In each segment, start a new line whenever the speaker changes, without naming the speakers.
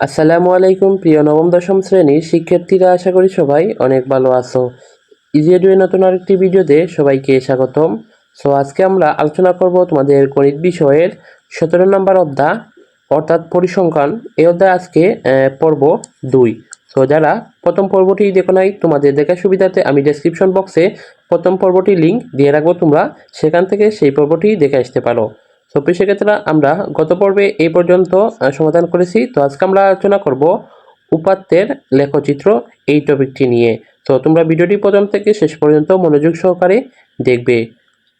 আসসালামু আলাইকুম, প্রিয় নবম, দশম শ্রেণির শিক্ষার্থীরা, আশা করি সবাই অনেক ভালো আছো। ইজি এডুয়ে নতুন আরেকটি ভিডিওতে সবাইকে স্বাগতম। সো আজকে আমরা আলোচনা করব তোমাদের গণিত বিষয়ের সতেরো নম্বর অধ্যায়, অর্থাৎ পরিসংখ্যান। এই অধ্যায় আজকে পর্ব দুই। সো যারা প্রথম পর্বটি দেখো নাই, তোমাদের দেখার সুবিধাতে আমি ডেসক্রিপশন বক্সে প্রথম পর্বটি লিঙ্ক দিয়ে রাখব। তোমরা সেখান থেকে সেই পর্বটি দেখে আসতে পারো। তো সেক্ষেত্রে আমরা গত পর্বে এই পর্যন্ত সমাধান করেছি। তো আজকে আমরা আলোচনা করব উপাত্তের লেখচিত্র এই টপিকটি নিয়ে। তো তোমরা ভিডিওটি প্রথম থেকে শেষ পর্যন্ত মনোযোগ সহকারে দেখবে।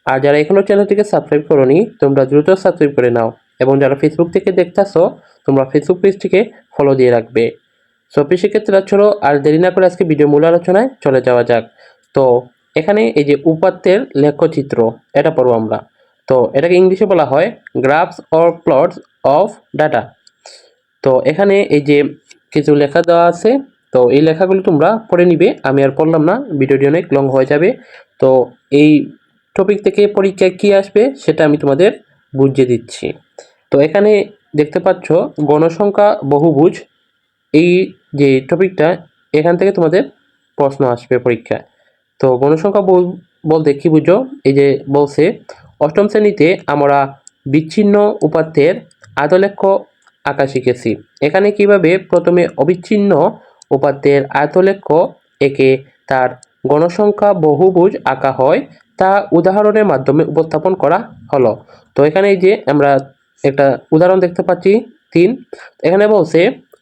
আর যারা এখনও চ্যানেলটিকে সাবস্ক্রাইব করোনি, তোমরা দ্রুত সাবস্ক্রাইব করে নাও। এবং যারা ফেসবুক থেকে দেখতেছো, তোমরা ফেসবুক পেজটিকে ফলো দিয়ে রাখবে। সো সেক্ষেত্রে চলো আর দেরি না করে আজকে ভিডিও মূল আলোচনায় চলে যাওয়া যাক। তো এখানে এই যে উপাত্তের লেখচিত্র, এটা পড়ব আমরা। তো এটাকে ইংলিশে বলা হয় graphs or plots of data. তো এখানে এই যে কিছু লেখা দেওয়া আছে, তো এই লেখাগুলো তোমরা পড়ে নিবে। আমি আর পড়লাম না, ভিডিওটি অনেক লং হয়ে যাবে। তো এই টপিক থেকে পরীক্ষায় কী আসবে সেটা আমি তোমাদের বুঝিয়ে দিচ্ছি। তো এখানে দেখতে পাচ্ছ গণসংখ্যা বহুভুজ। এই যে টপিকটা এখান থেকে তোমাদের প্রশ্ন আসবে পরীক্ষায়। তো গণসংখ্যা বল- বলতে কি বুঝো? এই যে বলছে অষ্টম শ্রেণীতে আমরা বিচ্ছিন্ন উপাত্তের আয়তলেখ্য আঁকা শিখেছি। এখানে কীভাবে প্রথমে অবিচ্ছিন্ন উপাত্তের আয়তলেখ্য একে তার গণসংখ্যা বহুভুজ আঁকা হয় তা উদাহরণের মাধ্যমে উপস্থাপন করা হলো। তো এখানে যে আমরা একটা উদাহরণ দেখতে পাচ্ছি, তিন। এখানে বলছে,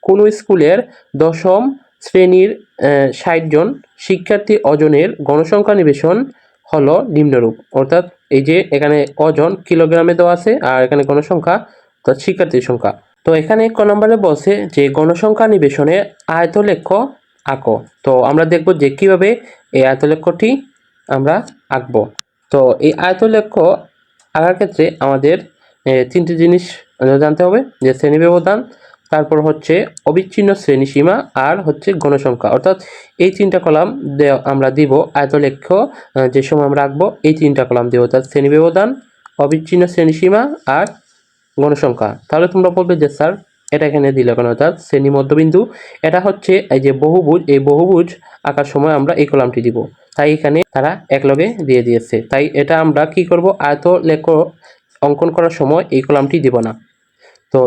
কোনো স্কুলের দশম শ্রেণির ষাট জন শিক্ষার্থী অজনের গণসংখ্যা নিবেশন হলো নিম্নরূপ। অর্থাৎ এই যে এখানে অজন কিলোগ্রামে দেওয়া আছে আর এখানে গণসংখ্যা, তো শিক্ষার্থীর সংখ্যা। তো এখানে ক নম্বরে বলছে যে গণসংখ্যা নিবেশনে আয়তলেখ্য আঁকো। তো আমরা দেখব যে কীভাবে এই আয়তলেখ্যটি আমরা আঁকবো। তো এই আয়তলেখ্য আঁকার ক্ষেত্রে আমাদের তিনটি জিনিস জানতে হবে, যে শ্রেণি ব্যবধান তারপর হচ্ছে অবিচ্ছিন্ন শ্রেণীসীমা আর হচ্ছে গণসংখ্যা অর্থাৎ এই তিনটা কলাম আমরা দিব আয়তলেখ্য যে সময় আমরা রাখব, এই তিনটা কলাম দিব। অর্থাৎ শ্রেণি ব্যবধান, অবিচ্ছিন্ন শ্রেণীসীমা আর গণসংখ্যা তাহলে তোমরা বলবে যে, স্যার, এটা এখানে দিলে কেন? অর্থাৎ শ্রেণি মধ্যবিন্দু, এটা হচ্ছে এই যে বহুভুজ, এই বহুভুজ আঁকার সময় আমরা এই কলামটি দিব। তাই এখানে তারা একলগে দিয়ে দিয়েছে। তাই এটা আমরা কি করব? আয়ত লেখ অঙ্কন করার সময় এই কলামটি দিব না। তো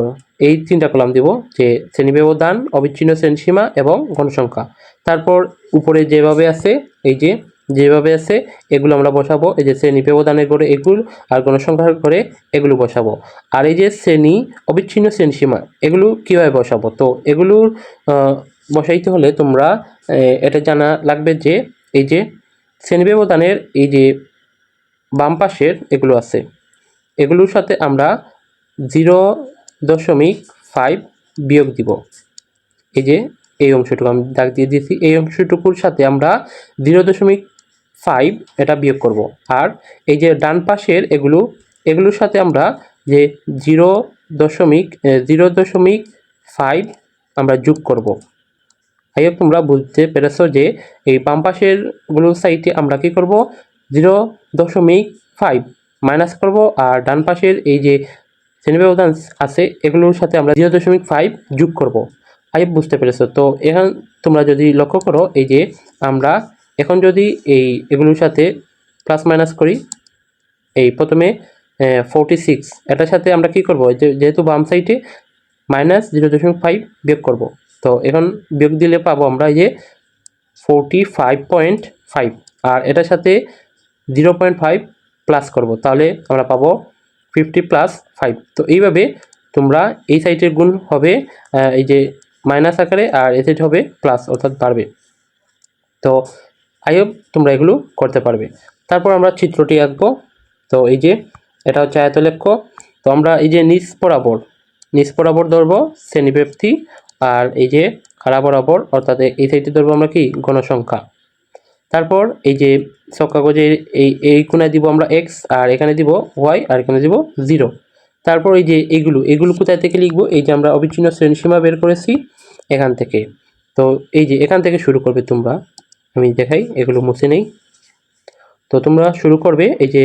এই তিনটা কলাম দিব, যে শ্রেণি ব্যবধান অবিচ্ছিন্ন শ্রেণীসীমা এবং গণসংখ্যা তারপর উপরে যেভাবে আছে, এই যে যেভাবে আছে, এগুলো আমরা বসাবো। এই যে শ্রেণি ব্যবধানের করে এগুলো আর গণসংখ্যার করে এগুলো বসাবো। আর এই যে শ্রেণি, অবিচ্ছিন্ন শ্রেণীসীমা, এগুলো কীভাবে বসাবো? তো এগুলোর বসাইতে হলে তোমরা এটা জানা লাগবে যে এই যে শ্রেণি ব্যবধানের এই যে বাম পাশের এগুলো আছে। এগুলোর সাথে আমরা জিরো দশমিক ফাইভ বিয়োগ দিব। এই যে, এই অংশটুকু আমি দাগ দিয়ে দিয়েছি। এই অংশটুকুর সাথে আমরা জিরো দশমিক ফাইভ এটা বিয়োগ করব। আর এই যে ডান পাশের এগুলো, এগুলোর সাথে আমরা যে জিরো দশমিক জিরো দশমিক ফাইভ আমরা যোগ করব। আই হোপ তোমরা বুঝতে পেরেছ যে এই বাম পাশেরগুলো সাইডে আমরা কি করব? জিরো দশমিক ফাইভ মাইনাস করব। আর ডান পাশের এই যে শ্রেণি ব্যবধান আছে, এগুলোর সাথে আমরা জিরো দশমিক ফাইভ যোগ করব। ফাইভ বুঝতে পেরেছ? তো এখন তোমরা যদি লক্ষ্য করো, এই যে আমরা এখন যদি এই এগুলোর সাথে প্লাস মাইনাস করি, এই প্রথমে ফোরটি সিক্স এটার সাথে আমরা কি করব? যেহেতু বাম সাইডে মাইনাস জিরো দশমিক ফাইভ বিয়োগ করব। তো এখন বিয়োগ দিলে পাবো আমরা এই যে ফোরটি ফাইভ পয়েন্ট ফাইভ আর এটার সাথে জিরো পয়েন্ট ফাইভ প্লাস করব। তাহলে আমরা পাবো ফিফটি প্লাস ফাইভ তো এইভাবে তোমরা এই সাইডের গুণ হবে এই যে মাইনাস আকারে আর সাইড হবে প্লাস অর্থাৎ বাড়বে। তো আই হোপ তোমরা এগুলো করতে পারবে। তারপর আমরা চিত্রটি আঁকবো। তো এই যে এটা হচ্ছে আয়তলেখ্য। তো আমরা এই যে নিচ বরাবর নিচ বরাবর ধরবো শ্রেণীব্যাপ্তি আর এই যে খাড়া বরাবর, অর্থাৎ এই সাইডে ধরবো আমরা কি? গণসংখ্যা তারপর এই যে সব কাগজে এই এই কোনায় দিব আমরা এক্স আর এখানে দিব ওয়াই আর এখানে দিব জিরো তারপর এই যে এইগুলো এগুলো কোথায় থেকে লিখব? এই যে আমরা অবিচ্ছিন্ন শ্রেণীসীমা বের করেছি এখান থেকে। তো এই যে এখান থেকে শুরু করবে তোমরা। আমি দেখাই, এগুলো মুছে নেই। তো তোমরা শুরু করবে এই যে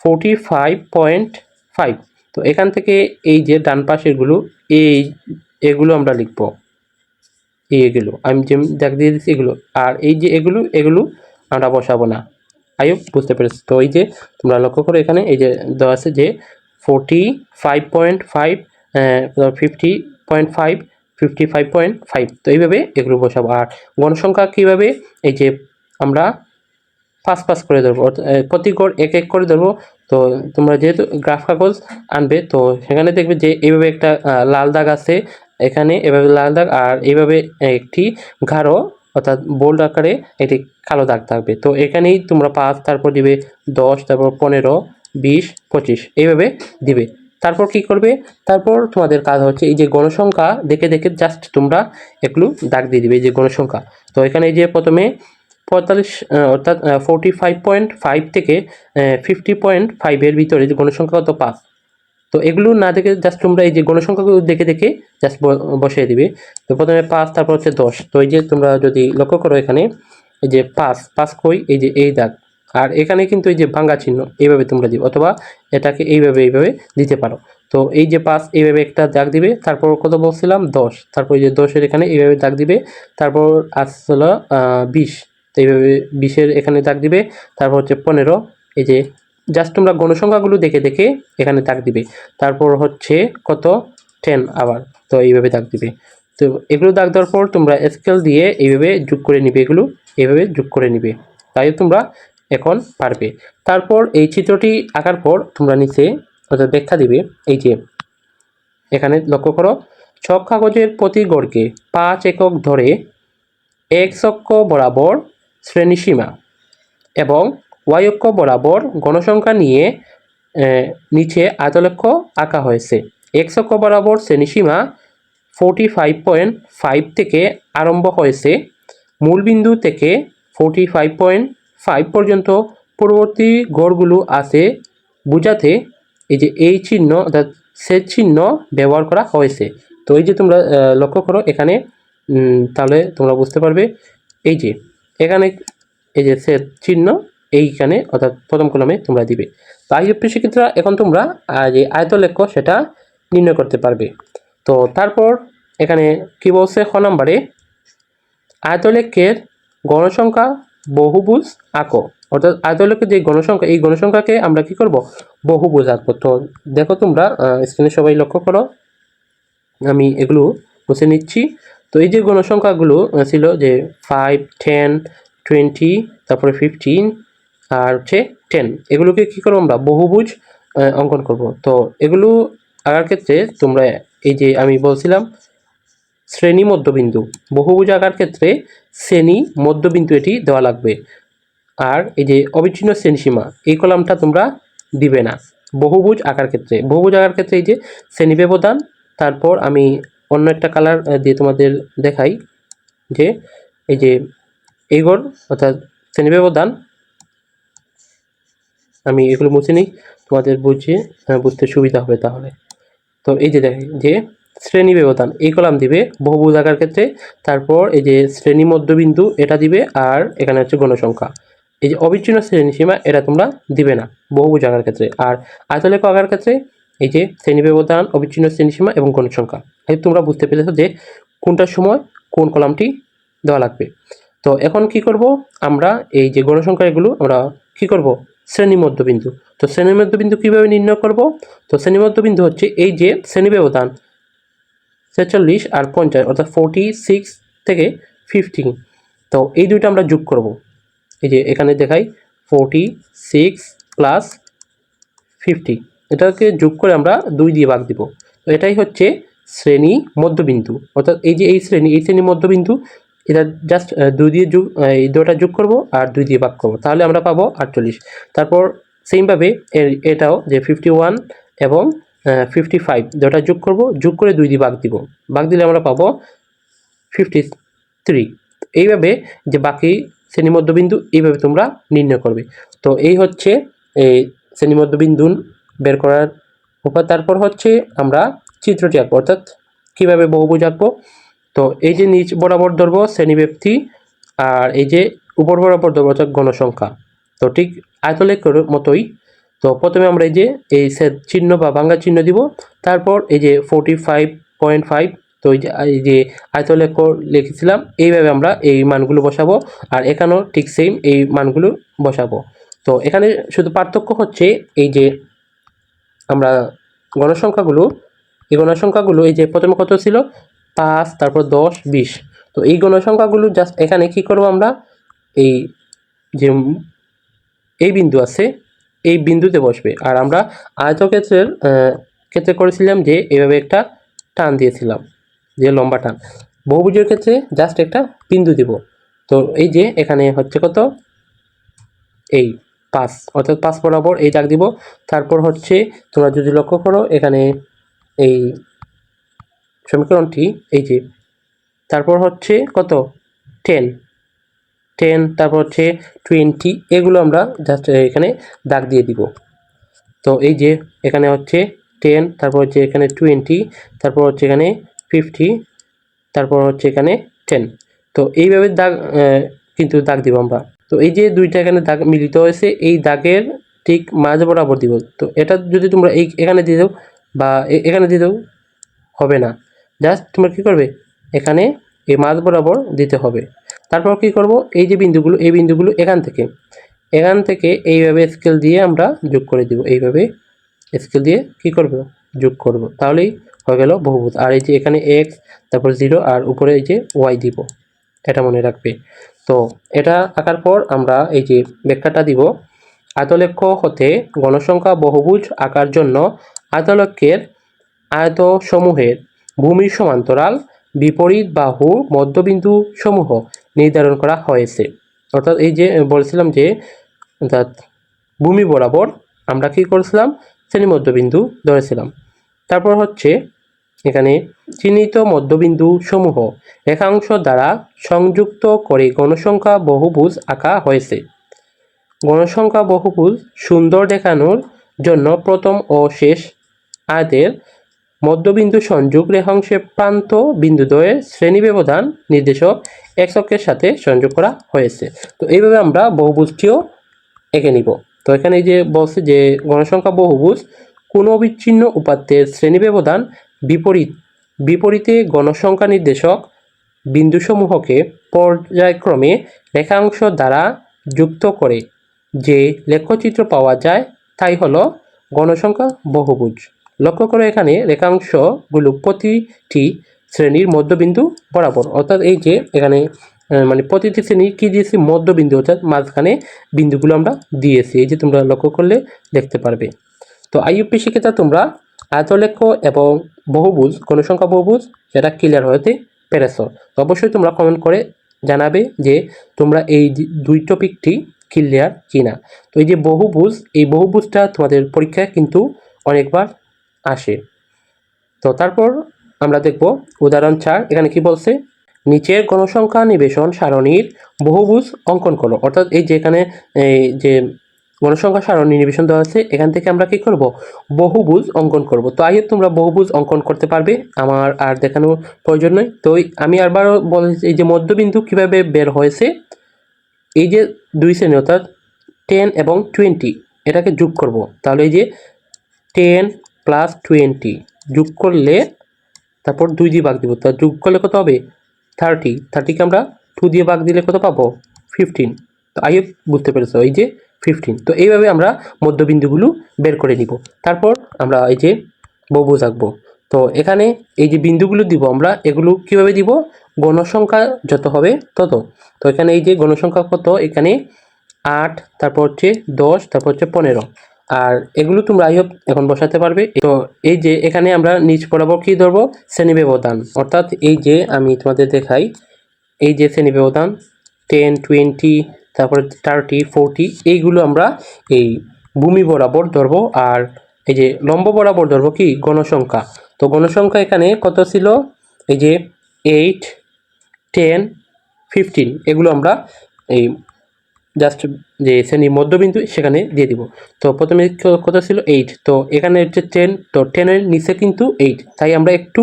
ফোরটি ফাইভ পয়েন্ট ফাইভ তো এখান থেকে এই যে ডান পাশেরগুলো, এই এগুলো আমরা লিখব। এই এগুলো, আমি যে দেখ দিয়ে দিচ্ছি এগুলো, আর এই যে এগুলো এগুলো আমরা বসাবো না। আইও বুঝতে পেরেছি। তো এই যে তোমরা লক্ষ্য করো এখানে, এই যে দেওয়া আছে যে forty five point five fifty point five fifty five point five তো এইভাবে এগুলো বসাবো। আর গণসংখ্যা কীভাবে এই যে আমরা পাঁচ পাঁচ করে ধরবো প্রতি গড় এক এক করে ধরবো, তো তোমরা যেহেতু গ্রাফ কাগজ আনবে, তো সেখানে দেখবে যে এইভাবে একটা লাল দাগ আছে, এখানে এভাবে লাল দাগ, আর এইভাবে একটি গাঢ় অর্থাৎ বোল্ড আকারে এটি কালো দাগ থাকবে। তো এখানেই তোমরা পাঁচ, তারপর দিবে দশ, তারপর পনেরো, বিশ, পঁচিশ, এইভাবে দিবে। তারপর কি করবে? তারপর তোমাদের কাজ হচ্ছে এই যে গণসংখ্যা, দেখে দেখে জাস্ট তোমরা একটু দাগ দিয়ে দিবে এই যে গণসংখ্যা। তো এখানে যে প্রথমে পঁয়তাল্লিশ অর্থাৎ ফোরটি ফাইভ পয়েন্ট ফাইভ থেকে ফিফটি পয়েন্ট ফাইভের ভিতরে যে গণসংখ্যা কত? পাঁচ। তো এগুলো না দেখে জাস্ট তোমরা এই যে গণসংখ্যাগুলো দেখে দেখে জাস্ট বসিয়ে দিবে। তো প্রথমে পাঁচ, তারপর হচ্ছে দশ। তো এই যে তোমরা যদি লক্ষ্য করো এখানে, এই যে পাঁচ পাঁচ কই? এই যে এই দাগ। আর এখানে কিন্তু এই যে ভাঙ্গা চিহ্ন, এইভাবে তোমরা দিবে, অথবা এটাকে এইভাবে এইভাবে দিতে পারো। তো এই যে পাঁচ, এইভাবে একটা দাগ দিবে, তারপর কত বলছিলাম? দশ। তারপর এই যে দশের এখানে এইভাবে দাগ দিবে, তারপর আসলো বিশ। তো এইভাবে বিশের এখানে দাগ দিবে, তারপর হচ্ছে পনেরো। এই যে জাস্ট তোমরা গণসংখ্যাগুলো দেখে দেখে এখানে দাগ দিবে। তারপর হচ্ছে কত? টেন আবার। তো এইভাবে দাগ দিবে। তো এগুলো দাগ দেওয়ার পর তোমরা স্কেল দিয়ে এইভাবে যোগ করে নিবে এগুলো। এইভাবে যোগ করে নিবে। তাই তোমরা এখন পারবে। তারপর এই চিত্রটি আঁকার পর তোমরা নিচে অর্থাৎ ব্যাখ্যা দিবে। এই যে, এখানে লক্ষ্য করো, ছক কাগজের প্রতি গড়কে পাঁচ একক ধরে এক অক্ষ বরাবর শ্রেণীসীমা এবং ওয়াই অক্ষ বরাবর গণসংখ্যা নিয়ে নিচে আয়তলক্ষ আঁকা হয়েছে। এক্স অক্ষ বরাবর শ্রেণীসীমা ফোরটি ফাইভ পয়েন্ট ফাইভ থেকে আরম্ভ হয়েছে। মূলবিন্দু থেকে ফোরটি ফাইভ পয়েন্ট ফাইভ পর্যন্ত পূর্ববর্তী গড়গুলো আছে বোঝাতে এই যে এই চিহ্ন অর্থাৎ সেচ চিহ্ন ব্যবহার করা হয়েছে। তো এই যে তোমরা লক্ষ্য করো এখানে তাহলে তোমরা বুঝতে পারবে। এই যে এখানে এই যে সেট চিহ্ন এইখানে, অর্থাৎ প্রথম কলমে তোমরা দিবে। তো আইএফপি সেক্ষেত্রে এখন তোমরা যে আয়তলেখ্য সেটা নির্ণয় করতে পারবে। তো তারপর এখানে কি বলছে, খ নাম্বারে আয়তলেখ্যের গণসংখ্যা বহুভুজ আঁকো। অর্থাৎ আয়তলেখ্যের যে গণসংখ্যা, এই গণসংখ্যাকে আমরা কি করব? বহুভুজ আঁকবো। তো দেখো তোমরা স্ক্রিনে সবাই লক্ষ্য করো। আমি এগুলো মুছে নিচ্ছি। তো এই যে গণসংখ্যাগুলো ছিল যে ফাইভ টেন টোয়েন্টি তারপরে ফিফটিন আর হচ্ছে টেন এগুলোকে কী করব আমরা? বহুভুজ অঙ্কন করব। তো এগুলো আঁকার ক্ষেত্রে তোমরা এই যে আমি বলছিলাম, শ্রেণি মধ্যবিন্দু। বহুভুজ আঁকার ক্ষেত্রে শ্রেণি মধ্যবিন্দু এটি দেওয়া লাগবে। আর এই যে অবিচ্ছিন্ন শ্রেণীসীমা এই কলামটা তোমরা দিবে না। বহুভুজ আঁকার ক্ষেত্রে। বহুভুজ আঁকার ক্ষেত্রে এই যে শ্রেণি ব্যবধান, তারপর আমি অন্য একটা কালার দিয়ে তোমাদের দেখাই যে এই যে এইগর অর্থাৎ শ্রেণি ব্যবধান আমি এগুলো মুছে নিই তোমাদের বুঝে আহ, বুঝতে সুবিধা হবে তাহলে। তো এই যে দেখে যে শ্রেণি ব্যবধান এই কলাম দিবে বহুভুজ আঁকার ক্ষেত্রে তারপর এই যে শ্রেণি মধ্যবিন্দু এটা দিবে আর এখানে হচ্ছে গণসংখ্যা এই যে অবিচ্ছিন্ন শ্রেণি সীমা এটা তোমরা দিবে না বহুভুজ আঁকার ক্ষেত্রে। আর আয়তলেখ আঁকার ক্ষেত্রে এই যে শ্রেণি ব্যবধান অবিচ্ছিন্ন শ্রেণি সীমা এবং গণসংখ্যা এই তোমরা বুঝতে পেরেছ যে কোনটার সময় কোন কলামটি দেওয়া লাগবে। তো এখন কি করব? আমরা এই যে গণসংখ্যা এগুলো আমরা কি করব? শ্রেণি মধ্যবিন্দু তো শ্রেণি মধ্যবিন্দু কীভাবে নির্ণয় করব? তো শ্রেণি মধ্যবিন্দু হচ্ছে এই যে শ্রেণি ব্যবধান, ছেচল্লিশ আর পঞ্চাশ, অর্থাৎ ফোরটি সিক্স থেকে ফিফটিন তো এই দুইটা আমরা যোগ করব। এই যে এখানে দেখাই ফোরটি সিক্স প্লাস ফিফটি এটাকে যোগ করে আমরা দুই দিয়ে ভাগ দিব। তো এটাই হচ্ছে শ্রেণি মধ্যবিন্দু অর্থাৎ এই যে এই শ্রেণি এই শ্রেণি মধ্যবিন্দু এটা জাস্ট দুই দিয়ে যোগ এই দুটা যোগ করব আর দুই দিয়ে ভাগ করব। তাহলে আমরা পাবো আটচল্লিশ। তারপর সেমভাবে এটাও যে ফিফটি ওয়ান এবং ফিফটি ফাইভ দুটা যোগ করব, যোগ করে দুই দিয়ে ভাগ দিব। ভাগ দিলে আমরা পাবো ফিফটি থ্রি এইভাবে যে বাকি শ্রেণীমধ্যবিন্দু, এইভাবে তোমরা নির্ণয় করবে। তো এই হচ্ছে, এই শ্রেণীমধ্যবিন্দু বের করার উপায়। তারপর হচ্ছে আমরা চিত্রটি আঁকবো। অর্থাৎ কীভাবে বহুভুজ আঁকবো? তো এই যে নিচ বরাবর ধরবো, শ্রেণীব্যক্তি, আর এই যে উপর বরাবর ধরবো অর্থাৎ গণসংখ্যা তো ঠিক আয়তলেখের মতোই। তো প্রথমে আমরা এই যে এই চিহ্ন বা ভাঙ্গা চিহ্ন দিব, তারপর এই যে ফোরটি ফাইভ পয়েন্ট ফাইভ তো এই যে এই যে আয়তলেখ লিখেছিলাম, এইভাবে আমরা এই মানগুলো বসাবো, আর এখানেও ঠিক সেম এই মানগুলো বসাবো। তো এখানে শুধু পার্থক্য হচ্ছে এই যে আমরা গণসংখ্যাগুলো এই গণসংখ্যাগুলো এই যে প্রথমে কত ছিল? পাঁচ, তারপর দশ, বিশ। তো এই গণসংখ্যাগুলো জাস্ট এখানে কি করব আমরা? এই যে এই বিন্দু আছে, এই বিন্দুতে বসবে। আর আমরা আয়তক্ষেত্রের ক্ষেত্রে করেছিলাম যে এভাবে একটা টান দিয়েছিলাম, যে লম্বা টান। বহুভুজের ক্ষেত্রে জাস্ট একটা বিন্দু দিব। তো এই যে এখানে হচ্ছে কত? এই পাঁচ, অর্থাৎ পাঁচ বরাবর এই দাগ দিব। তারপর হচ্ছে তোমরা যদি লক্ষ্য করো, এখানে এই সমীকরণটি এই যে, তারপর হচ্ছে কত? টেন টেন তারপর হচ্ছে টোয়েন্টি এগুলো আমরা জাস্ট এখানে দাগ দিয়ে দিব। তো এই যে, এখানে হচ্ছে টেন তারপর হচ্ছে এখানে টোয়েন্টি তারপর হচ্ছে এখানে ফিফটি তারপর হচ্ছে এখানে টেন তো এইভাবে দাগ কিন্তু দাগ দিব আমরা। তো এই যে দুইটা এখানে দাগ মিলিত হয়েছে, এই দাগের ঠিক মাঝ বরাবর দিব। তো এটা যদি তোমরা এই, এখানে দিয়ে দাও বা এখানে দিয়ে দাও, হবে না। জাস্ট তোমরা কী করবে? এখানে এই মাঝ বরাবর দিতে হবে। তারপর কি করব? এই যে বিন্দুগুলো, এই বিন্দুগুলো এখান থেকে। এখান থেকে এইভাবে স্কেল দিয়ে আমরা যোগ করে দিব। এইভাবে স্কেল দিয়ে কি করব? যোগ করব। তাহলেই হয়ে গেল বহুভুজ। আর এই যে এখানে এক্স তারপর জিরো আর উপরে এই যে ওয়াই দিব। এটা মনে রাখবে। তো এটা আঁকার পর আমরা এই যে ব্যাখ্যাটা দিব। আয়তলেখ হতে গণসংখ্যা বহুভুজ আঁকার জন্য আয়তলক্ষের আয়তসমূহের ভূমির সমান্তরাল, বিপরীত বাহু মধ্যবিন্দু সমূহ নির্ধারণ করা হয়েছে। অর্থাৎ এই যে, বলছিলাম যে, অর্থাৎ ভূমি বরাবর আমরা কি করেছিলাম? শ্রেণি মধ্যবিন্দু ধরেছিলাম। তারপর হচ্ছে এখানে চিহ্নিত মধ্যবিন্দু সমূহ রেখাংশ দ্বারা সংযুক্ত করে গণসংখ্যা বহুভুজ আঁকা হয়েছে। গণসংখ্যা বহুভুজ সুন্দর দেখানোর জন্য প্রথম ও শেষ আয়তের মধ্যবিন্দু সংযোগ রেখাংশে প্রান্ত বিন্দুদ্বয়ের শ্রেণি ব্যবধান নির্দেশক এককের সাথে সংযোগ করা হয়েছে। তো এইভাবে আমরা বহুভুজটিও এঁকে নিব। তো এখানে যে বলছে যে গণসংখ্যা বহুভুজ, কোনো অবিচ্ছিন্ন উপাত্তের শ্রেণি ব্যবধান বিপরীত, বিপরীতে গণসংখ্যা নির্দেশক বিন্দুসমূহকে পর্যায়ক্রমে রেখাংশ দ্বারা যুক্ত করে যে লেখচিত্র পাওয়া যায়, তাই হলো গণসংখ্যা বহুভুজ। লক্ষ্য করে এখানে রেখাংশগুলো প্রতিটি শ্রেণির মধ্যবিন্দু বরাবর। অর্থাৎ এই যে এখানে মানে প্রতিটি শ্রেণি কি দিয়েছি? মধ্যবিন্দু, অর্থাৎ মাঝখানে বিন্দুগুলো আমরা দিয়েছি। এই যে তোমরা লক্ষ্য করলে দেখতে পারবে। তো আইইউপি শিক্ষিতা, তোমরা আয়তলেখ এবং বহুভুজ গণসংখ্যা বহুভুজ সেটা ক্লিয়ার হতে পেরেছ। অবশ্যই তোমরা কমেন্ট করে জানাবে যে তোমরা এই দুই টপিকটি ক্লিয়ার কিনা। তো এই যে বহুভুজ, এই বহুভুজটা তোমাদের পরীক্ষায় কিন্তু অনেকবার আসে। তো তারপর আমরা দেখব উদাহরণ চার, এখানে কি বলছে? নিচের গণসংখ্যা নিবেশন সারণীর বহুভুজ অঙ্কন করো। অর্থাৎ এই যে এখানে, এই যে গণসংখ্যা সারণী নিবেশন দেওয়া আছে এখান থেকে আমরা কি করব? বহুভুজ অঙ্কন করব। তো আইয়ে তোমরা বহুভুজ অঙ্কন করতে পারবে। আমার আর দেখানোর প্রয়োজন নেই। তো আমি আরবারও বলেছি এই যে মধ্যবিন্দু কীভাবে বের হয়েছে? এই যে দুই শ্রেণি, অর্থাৎ টেন এবং টোয়েন্টি, এটাকে যোগ করব। তাহলে এই যে টেন প্লাস টোয়েন্টি যোগ করলে তারপর দুই দিয়ে ভাগ দিব। তা যোগ করলে কত হবে? থার্টি থার্টিকে আমরা টু দিয়ে ভাগ দিলে কত পাবো? ফিফটিন তো আইও বুঝতে পেরেছ এই যে ফিফটিন তো এইভাবে আমরা মধ্যবিন্দুগুলো বের করে নিব। তারপর আমরা এই যে বহুভুজ আঁকবো। তো এখানে এই যে বিন্দুগুলো দিব আমরা, এগুলো কীভাবে দিব? গণসংখ্যা যত হবে তত। তো এখানে এই যে গণসংখ্যা কত? এখানে আট, তারপর হচ্ছে দশ, তারপর হচ্ছে পনেরো। আর এগুলো তোমরা, আই এখন বসাতে পারবে। তো এই যে এখানে আমরা নিচ বরাবর কী ধরবো? শ্রেণি ব্যবধান অর্থাৎ এই যে আমি তোমাদের দেখাই, এই যে শ্রেণি ব্যবধান টেন টোয়েন্টি তারপরে থার্টি ফোরটি এইগুলো আমরা এই ভূমি বরাবর ধরবো। আর এই যে লম্ব বরাবর ধরবো কি? গণসংখ্যা। তো গণসংখ্যা এখানে কত ছিল? এই যে এইট টেন ফিফটিন এগুলো আমরা এই জাস্ট যে শ্রেণির মধ্যবিন্দু, সেখানে দিয়ে দিব। তো প্রথমে কত ছিল এইট তো এখানে হচ্ছে টেন তো টেনের নিচে কিন্তু এইট তাই আমরা একটু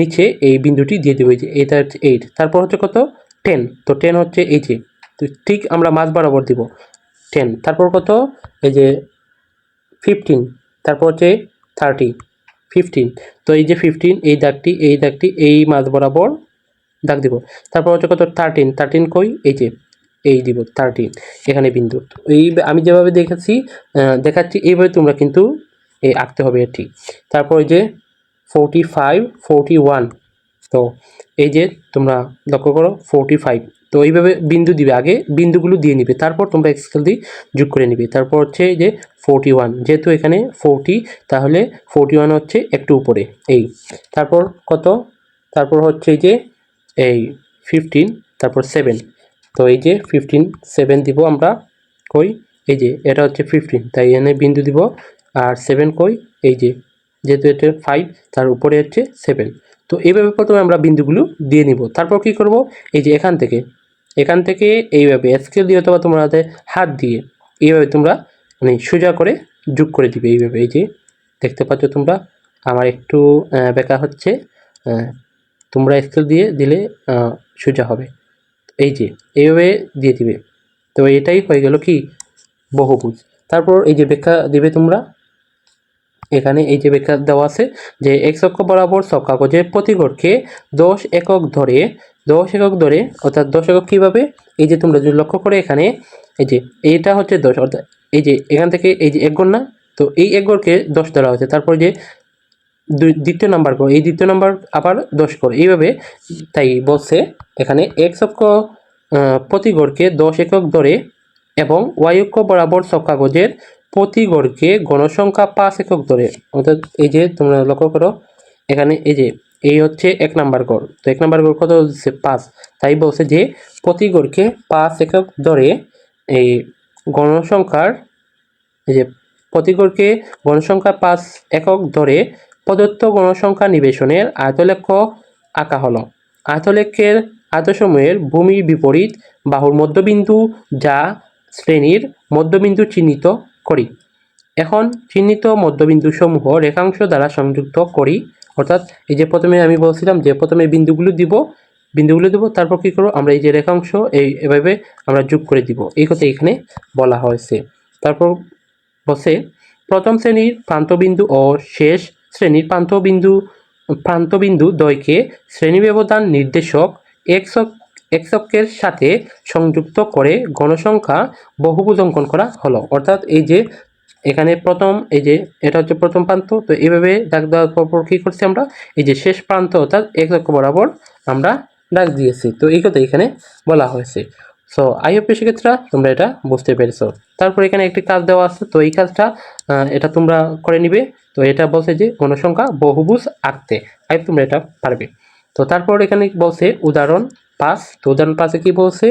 নিচে এই বিন্দুটি দিয়ে দেবো যে এটা হচ্ছে এইট তারপর হচ্ছে কত? টেন তো টেন হচ্ছে এই যে। তো ঠিক আমরা মাঝ বরাবর দিব। টেন তারপর কত? এই যে ফিফটিন তারপর হচ্ছে থার্টি ফিফটিন তো এই যে ফিফটিন এই দাগটি এই দাগটি, এই মাঝ বরাবর দাগ দিব। তারপর হচ্ছে কত? থার্টিন থার্টিন কই? এই যে এই দিব থার্টিন এখানে বিন্দু। এই আমি যেভাবে দেখেছি দেখাচ্ছি, এইভাবে তোমরা কিন্তু এই আঁকতে হবে এটি। তারপর যে ফোরটি ফাইভ ওয়ান তো এই যে তোমরা লক্ষ্য করো ফোরটি ফাইভ তো এইভাবে বিন্দু দিবে আগে, বিন্দুগুলো দিয়ে নিবে, তারপর তোমরা এক্সেল দিয়ে যোগ করে নিবে। তারপর হচ্ছে এই যে ফোরটি ওয়ান যেহেতু এখানে ফোরটি তাহলে ফোরটি ওয়ান হচ্ছে একটু উপরে, এই। তারপর কত? তারপর হচ্ছে এই যে এই ফিফটিন তারপর সেভেন তো এই যে ফিফটিন সেভেন দিব আমরা কই? এই যে এটা হচ্ছে ফিফটিন তাই এখানে বিন্দু দিব আর সেভেন কই? এই যে যেহেতু এটা ফাইভ তার উপরে হচ্ছে সেভেন তো এইভাবে প্রথমে আমরা বিন্দুগুলো দিয়ে নিব। তারপর কি করব? এই যে এখান থেকে এখান থেকে এইভাবে স্কেল দিয়ে অথবা তোমাদের হাত দিয়ে এইভাবে তোমরা মানে সোজা করে যোগ করে দিবে এইভাবে। এই যে দেখতে পাচ্ছ তোমরা? আমার একটু আহ, বেঁকা হচ্ছে তোমরা স্কেল দিয়ে দিলে সোজা হবে। এই যে এইভাবে দিয়ে দিবে। তো এটাই হয়ে গেল কি? বহুভুজ। তারপর এই যে ব্যাখ্যা দিবে তোমরা। এখানে এই যে ব্যাখ্যা দেওয়া আছে যে এক অক্ষ বরাবর সব কাগজের প্রতি গড়কে দশ একক ধরে, দশ একক ধরে, অর্থাৎ দশ একক কীভাবে? এই যে তোমরা যদি লক্ষ্য করে এখানে, এই যে এইটা হচ্ছে দশ, অর্থাৎ এই যে এখান থেকে এই যে এক গড় না তো এই এক গড়কে দশ ধরা হয়েছে। তারপর যে দ্বিতীয় নাম্বার গড় এই দ্বিতীয় নাম্বার আবার দশ গড় এইভাবে তাই বলছে, এখানে এক অক্ষ প্রতি গড়কে দশ একক ধরে এবং ওয়াই অক্ষ বরাবর সব কাগজের প্রতি গড়কে গণসংখ্যা পাঁচ একক ধরে। অর্থাৎ এই যে তোমরা লক্ষ্য করো, এখানে এই যে, এই হচ্ছে এক নাম্বার গড়। তো এক নাম্বার গড় কত হচ্ছে? পাঁচ। তাই বলছে যে প্রতি পাঁচ একক ধরে এই গণসংখ্যার এই যে প্রতি গড়কে গণসংখ্যা পাঁচ একক ধরে প্রদত্ত গণসংখ্যা নিবেশনের আয়তলেখ্য আঁকা হলো। আয়তলেখ্যের আয়তসমূহের ভূমির বিপরীত বাহুর মধ্যবিন্দু যা শ্রেণির মধ্যবিন্দু চিহ্নিত করি। এখন চিহ্নিত মধ্যবিন্দু সমূহ রেখাংশ দ্বারা সংযুক্ত করি। অর্থাৎ এই যে প্রথমে আমি বলছিলাম যে প্রথমে বিন্দুগুলো দিব বিন্দুগুলো দিব, তারপর কী করব? আমরা এই যে রেখাংশ, এই এভাবে আমরা যোগ করে দিব। এই কথা এখানে বলা হয়েছে। তারপর বসে প্রথম শ্রেণির প্রান্তবিন্দু ও শেষ শ্রেণির প্রান্তবিন্দু প্রান্তবিন্দু দ্বয়কে শ্রেণি ব্যবধান নির্দেশক এক্সক এক্সকের সাথে সংযুক্ত করে গণসংখ্যা বহুভুজ অঙ্কন করা হলো। অর্থাৎ এই যে এখানে প্রথম, এই যে এটা হচ্ছে প্রথম প্রান্ত, তো এইভাবে দাগ দেওয়ার পর কী করছি আমরা? এই যে শেষ প্রান্ত অর্থাৎ এক অক্ষ বরাবর আমরা দাগ দিয়েছি। তো এই কথা এখানে বলা হয়েছে। সো আই হোপ সেক্ষেত্রে তোমরা এটা বুঝতে পেরেছ। তারপর এখানে একটি কাজ দেওয়া আছে। তো এই কাজটা এটা তোমরা করে নিবে। তো এটা বলছে যে, গণসংখ্যা বহুভুজ আঁকতে। আই তোমরা এটা পারবে। তো তারপর এখানে বলছে, উদাহরণ পাঁচ। তো উদাহরণ পাঁচে কি বলছে?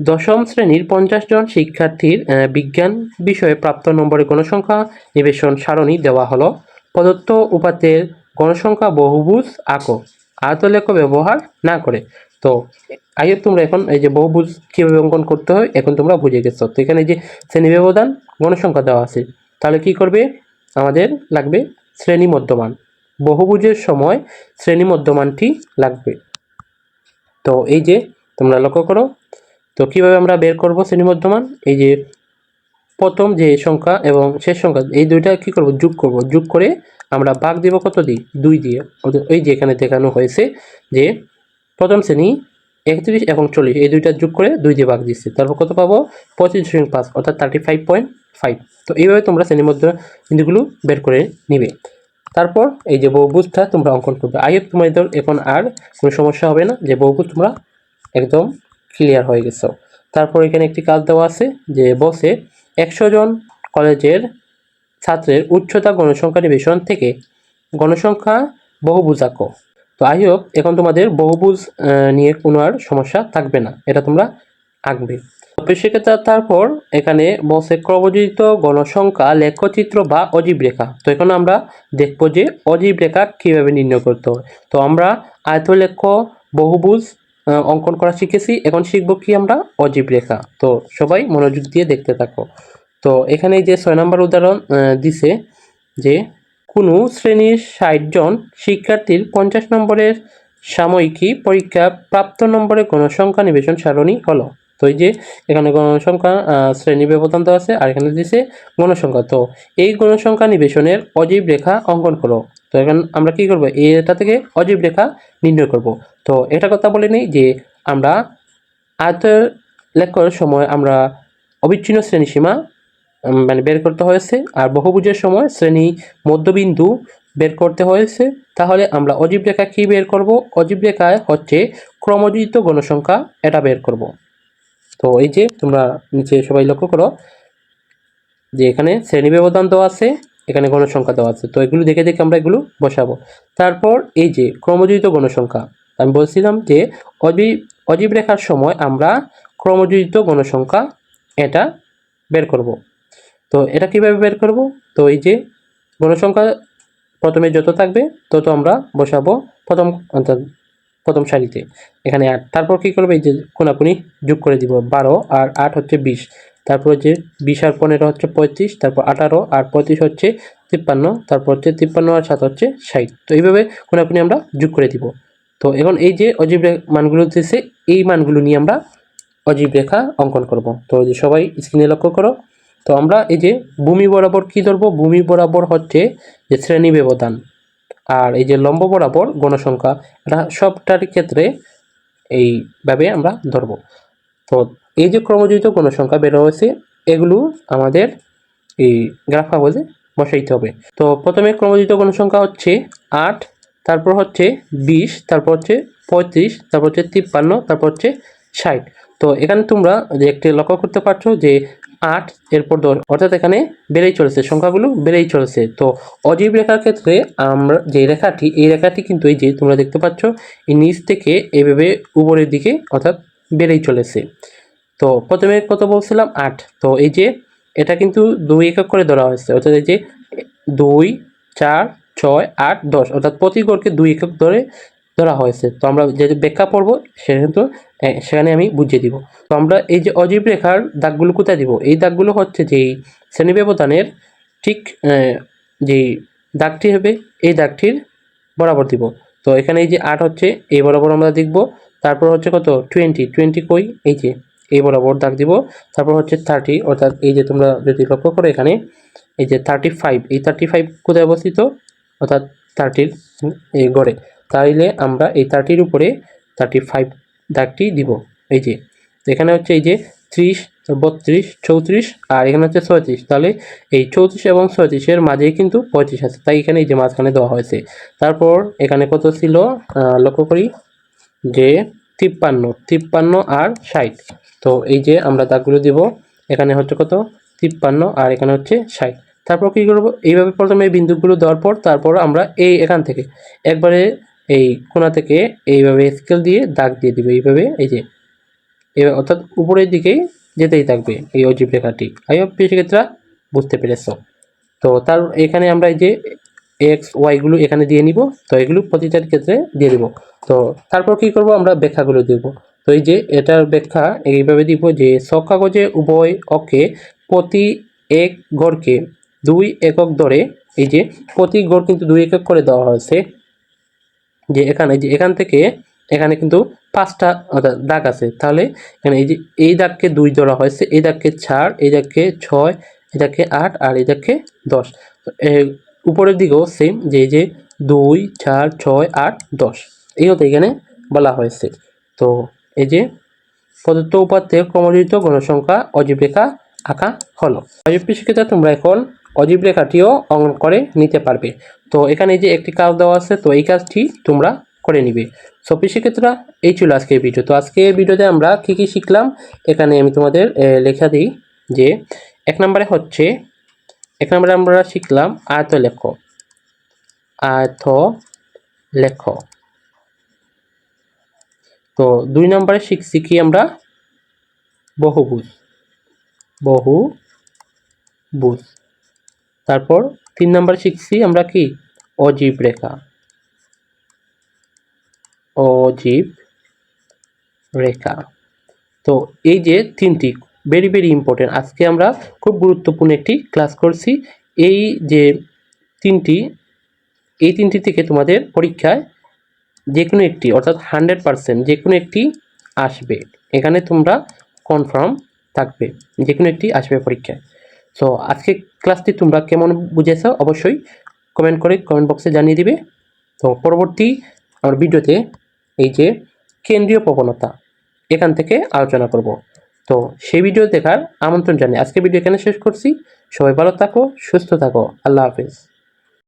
দশম শ্রেণির পঞ্চাশ জন শিক্ষার্থীর বিজ্ঞান বিষয়ে প্রাপ্ত নম্বরের গণসংখ্যা নিবেশন সারণী দেওয়া হলো। প্রদত্ত উপাত্তের গণসংখ্যা বহুভুজ আঁকো। আয়তলেখ ব্যবহার না করে। তো আগে তোমরা এখন এই যে বহুভুজ কীভাবে অঙ্কন করতে হয়, এখন তোমরা বুঝে গেছো। তো এখানে যে শ্রেণি ব্যবধান গণসংখ্যা দেওয়া আছে। তাহলে কি করবে? আমাদের লাগবে শ্রেণি মধ্যমান। বহুভুজের সময় শ্রেণি মধ্যমানটি লাগবে। তো এই যে তোমরা লক্ষ্য করো, তো কীভাবে আমরা বের করব শ্রেণি মধ্যমান? এই যে প্রথম যে সংখ্যা এবং শেষ সংখ্যা, এই দুইটা কি করব? যোগ করব। যোগ করে আমরা ভাগ দিব কত দিই? দুই দিয়ে। ওই যে এখানে দেখানো হয়েছে যে প্রথম শ্রেণি একত্রিশ এবং চল্লিশ, এই দুইটা যোগ করে দুই দিয়ে ভাগ দিচ্ছে। তারপর কত পাবো? পঁচিশ দশমিক পাঁচ, অর্থাৎ থার্টি ফাইভ পয়েন্ট ফাইভ তো এইভাবে তোমরা শ্রেণির মধ্যে বিন্দুগুলো বের করে নিবে। তারপর এই যে বহুভুজটা তোমরা অঙ্কন করবে। হোপ তোমাদের এখন আর কোনো সমস্যা হবে না, যে বহুভুজ তোমরা একদম ক্লিয়ার হয়ে গেছো। তারপর এখানে একটি কাজ দেওয়া আছে, যে বসে একশো জন কলেজের ছাত্রের উচ্চতা গণসংখ্যা নিবেশন থেকে গণসংখ্যা বহুভুজ আঁকো তো আই হোপ এখন তোমাদের বহুভুজ নিয়ে কোনো আর সমস্যা থাকবে না। এটা তোমরা আঁকবে। সেক্ষেত্রে তারপর এখানে বসে ক্রমযোজিত গণসংখ্যা, লেখচিত্র বা অজীব রেখা তো এখন আমরা দেখব যে অজীব রেখা কীভাবে নির্ণয় করতে হয়। তো আমরা আয়তলেখ, বহুভুজ অঙ্কন করা শিখেছি। এখন শিখব কি আমরা অজীব রেখা তো সবাই মনোযোগ দিয়ে দেখতে থাকো। তো এখানে যে ছয় নম্বর উদাহরণ দিছে যে কোনো শ্রেণির ষাট জন শিক্ষার্থীর পঞ্চাশ নম্বরের সাময়িকী পরীক্ষা প্রাপ্ত নম্বরের গণসংখ্যা নিবেশন সারণী হলো। তো এই যে এখানে গণসংখ্যা শ্রেণি ব্যবধান দেওয়া আছে, আর এখানে দিয়েছে গণসংখ্যা। তো এই গণসংখ্যা নিবেশনের অজীব রেখা অঙ্কন করো। তো এখন আমরা কি করব? এটা থেকে অজীব রেখা নির্ণয় করব। তো এটা কথা বলে নিই যে আমরা আয়তের লেখার সময় আমরা অবিচ্ছিন্ন শ্রেণীসীমা মানে বের করতে হয়েছে। আর বহুভুজের সময় শ্রেণি মধ্যবিন্দু বের করতে হয়েছে। তাহলে আমরা অজীব রেখা কী বের করব? অজীব রেখায় হচ্ছে ক্রমযুক্ত গণসংখ্যা এটা বের করব। তো এই যে তোমরা নিচে সবাই লক্ষ্য করো যে এখানে শ্রেণি ব্যবধান দেওয়া আছে, এখানে গণসংখ্যা দেওয়া আছে। তো এগুলো দেখে দেখে আমরা এগুলো বসাবো। তারপর এই যে ক্রমযুক্ত গণসংখ্যা আমি বলছিলাম যে অজীব অজীব রেখার সময় আমরা ক্রমযুক্ত গণসংখ্যা এটা বের করব। তো এটা কীভাবে বের করব? তো এই যে গণসংখ্যা প্রথমে যত থাকবে, তত আমরা বসাবো প্রথম, অর্থাৎ প্রথম সারিতে। এখানে আট। তারপর কি করবে? এই যে কোনাকুনি যোগ করে দিব বারো আর আট হচ্ছে বিশ। তারপর যে বিশ আর পনেরো হচ্ছে পঁয়ত্রিশ, তারপর আঠারো আর পঁয়ত্রিশ হচ্ছে তিপ্পান্ন, তারপর হচ্ছে তিপ্পান্ন আর সাত হচ্ছে ষাট। তো এইভাবে কোনাকুনি আমরা যোগ করে দিব। তো এখন এই যে অজীব মানগুলো দিতেছে, এই মানগুলো নিয়ে আমরা অজীব রেখা অঙ্কন করব। তো যে সবাই স্ক্রিনে লক্ষ্য করো। তো আমরা এই যে ভূমি বরাবর কি ধরবো? ভূমি বরাবর হচ্ছে যে শ্রেণি ব্যবধান। আর এই যে লম্ব বরাবর গণসংখ্যা এটা সবটার ক্ষেত্রে এইভাবে আমরা ধরবো। তো এই যে ক্রমযুক্ত গণসংখ্যা বের হয়েছে, এগুলো আমাদের এই গ্রাফ কাগজে বসাইতে হবে। তো প্রথমে ক্রমযুক্ত গণসংখ্যা হচ্ছে আট, তারপর হচ্ছে বিশ, তারপর হচ্ছে পঁয়ত্রিশ, তারপর হচ্ছে তিপ্পান্ন, তারপর হচ্ছে ষাট। তো এখানে তোমরা যে একটি লক্ষ্য করতে পারছ যে আট, এরপর দশ। অর্থাৎ এখানে বেড়েই চলেছে, সংখ্যাগুলো বেড়েই চলেছে। তো অজীব রেখার ক্ষেত্রে আমরা যে রেখাটি, এই রেখাটি কিন্তু এই যে তোমরা দেখতে পাচ্ছ, এই নিচ থেকে এইভাবে উপরের দিকে অর্থাৎ বেড়েই চলেছে। তো প্রথমে কত বলছিলাম? আট। তো এই যে এটা কিন্তু দুই একক করে ধরা হয়েছে। অর্থাৎ এই যে দুই, চার, ছয়, আট, দশ। অর্থাৎ প্রতি গড়কে দুই একক ধরে ধরা হয়েছে। তো আমরা যে ব্যাখ্যা পড়ব এ, সেখানে আমি বুঝিয়ে দিব। তো আমরা এই যে অজীব রেখার দাগগুলো কোথায় দিব? এই দাগগুলো হচ্ছে যেই শ্রেণি ব্যবধানের ঠিক যেই দাগটি হবে এই দাগটির বরাবর দিব। তো এখানে এই যে আট হচ্ছে এই বরাবর আমরা দেখব। তারপর হচ্ছে কত? টোয়েন্টি। টোয়েন্টি কই? এই যে এই বরাবর দাগ দিব। তারপর হচ্ছে থার্টি অর্থাৎ এই যে তোমরা যদি লক্ষ্য করো এখানে এই যে থার্টি ফাইভ। এই থার্টি ফাইভ কোথায় অবস্থিত? অর্থাৎ থার্টির এই গড়ে। তাইলে আমরা এই থার্টির উপরে থার্টি ফাইভ দাগটি দিব। এই যে, এখানে হচ্ছে এই যে ত্রিশ, বত্রিশ, চৌত্রিশ আর এখানে হচ্ছে ছয়ত্রিশ। তাহলে এই চৌত্রিশ এবং ছয়ত্রিশের মাঝেই কিন্তু পঁয়ত্রিশ আছে। তাই এখানে এই যে মাঝখানে দেওয়া হয়েছে। তারপর এখানে কত ছিল? লক্ষ্য করি যে তিপ্পান্ন তিপ্পান্ন আর ষাট। তো এই যে আমরা দাগগুলো দিব, এখানে হচ্ছে কত? তিপ্পান্ন আর এখানে হচ্ছে ষাট। তারপর কী করব? এইভাবে প্রথমে এই বিন্দুগুলো দেওয়ার পর তারপর আমরা এই এখান থেকে একবারে এই কোণা থেকে এইভাবে স্কেল দিয়ে দাগ দিয়ে দিবে, এইভাবে, এই যে, এবার অর্থাৎ উপরের দিকেই যেতেই থাকবে এই অজীব রেখাটি আই হোপ সেক্ষেত্রে বুঝতে পেরেছ। তো তার এখানে আমরা এই যে এক্স ওয়াইগুলো এখানে দিয়ে নিব, তো এগুলো প্রতিটার ক্ষেত্রে দিয়ে দিব। তো তারপর কি করব আমরা ব্যাখ্যাগুলো দেব। তো এই যে এটার ব্যাখ্যা এইভাবে দিব যে সব কাগজে উভয় অক্ষে প্রতি এক গড়কে দুই একক ধরে এই যে প্রতি গড় কিন্তু দুই একক করে দেওয়া হয়েছে যে এখানে যে এখান থেকে এখানে কিন্তু পাঁচটা, অর্থাৎ দাগ আছে। তাহলে এখানে এই যে, এই দাগকে দুই ধরা হয়েছে। এই দাগকে চার, এই দাগকে ছয়, এই দাগকে আট, আর এই দাগকে দশ। উপরের দিকেও সেম যে যে দুই, চার, ছয়, আট, দশ। এই হতে এখানে বলা হয়েছে। তো এই যে প্রদত্ত উপাত্তের ক্রমযুক্ত গণসংখ্যা অজীব রেখা আঁকা হলো। অজীব শিক্ষিতা তোমরা এখন অজীব রেখাটিও অঙ্কন করে নিতে পারবে। তো এখানে যে একটি কাজ দেওয়া আছে, তো এই কাজটি তোমরা করে নিবে। সো শিক্ষিতরা এই ছিল আজকের ভিডিও। তো আজকের ভিডিওতে আমরা কী কী শিখলাম, এখানে আমি তোমাদের লেখা দিই যে এক নম্বরে হচ্ছে, এক নম্বরে আমরা শিখলাম আয়ত লেখ আয়ত লেখ তো দুই নম্বরে শিখছি কি আমরা বহুভুজ। বহুভুজ। তারপর তিন নম্বরে শিখছি আমরা কি? অজীব রেখা। অজীব রেখা। তো এই যে তিনটি ভেরি ভেরি ইম্পর্টেন্ট আজকে আমরা খুব গুরুত্বপূর্ণ একটি ক্লাস করছি। এই যে তিনটি, এই তিনটি থেকে তোমাদের পরীক্ষায় যে কোনো একটি, অর্থাৎ হান্ড্রেড পারসেন্ট যে কোনো একটি আসবে। এখানে তোমরা কনফার্ম থাকবে যে কোনো একটি আসবে পরীক্ষায়। সো আজকে ক্লাসটি তোমরা কেমন বুঝেছ? অবশ্যই কমেন্ট করে কমেন্ট বক্সে জানিয়ে দিবে। তো, পরবর্তী আমার ভিডিওতে এই যে কেন্দ্রীয় প্রবণতা, এখান থেকে আলোচনা করব। তো, সেই ভিডিও দেখার আমন্ত্রণ জানিয়ে আজকে ভিডিও এখানে শেষ করছি। সবাই ভালো থাকো, সুস্থ থাকো। আল্লাহ হাফিজ।